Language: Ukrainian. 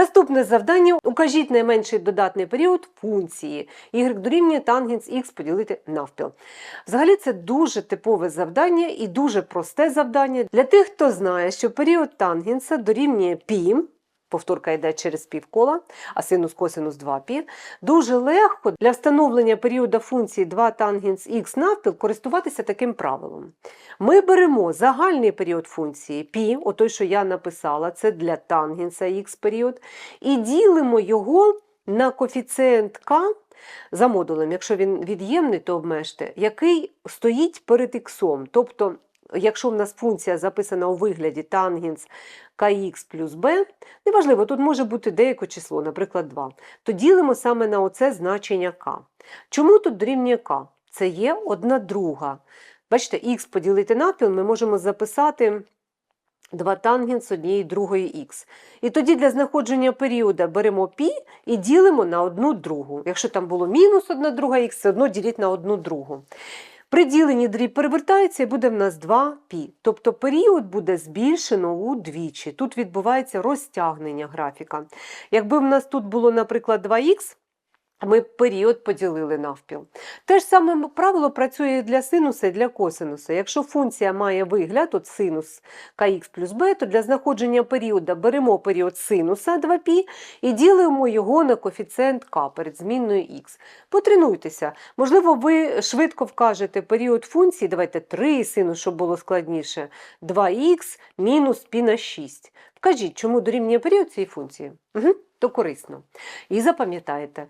Наступне завдання: укажіть найменший додатний період функції. Y дорівнює тангенс х поділити навпіл. Взагалі це дуже типове завдання і дуже просте завдання для тих, хто знає, що період тангенса дорівнює π, повторка йде через півкола, а синус косинус 2π, дуже легко для встановлення періоду функції 2 тангенс х навпіл користуватися таким правилом. Ми беремо загальний період функції π, отой, що я написала, це для тангенса х період, і ділимо його на коефіцієнт k за модулем, якщо він від'ємний, то обмежте, який стоїть перед х. Тобто, якщо в нас функція записана у вигляді тангенс kx плюс b, неважливо, тут може бути деяке число, наприклад, 2, то ділимо саме на оце значення k. Чому тут дорівнює k? Це є одна друга. Бачите, х поділити навпіл ми можемо записати 2 тангенс однієї другої х. І тоді для знаходження періоду беремо π і ділимо на одну другу. Якщо там було мінус одна друга х, все одно діліть на одну другу. При діленні дріб перевертається і буде в нас 2π. Тобто період буде збільшено удвічі. Тут відбувається розтягнення графіка. Якби в нас тут було, наприклад, 2х, ми період поділили навпіл. Те ж саме правило працює і для синуса і для косинуса. Якщо функція має вигляд, от синус kx плюс b, то для знаходження періоду беремо період синуса 2π і ділимо його на коефіцієнт k перед змінною х. Потренуйтеся. Можливо, ви швидко вкажете період функції, давайте 3 синус, щоб було складніше, 2х мінус π на 6. Вкажіть, чому дорівнює період цієї функції. Угу. То корисно. І запам'ятаєте,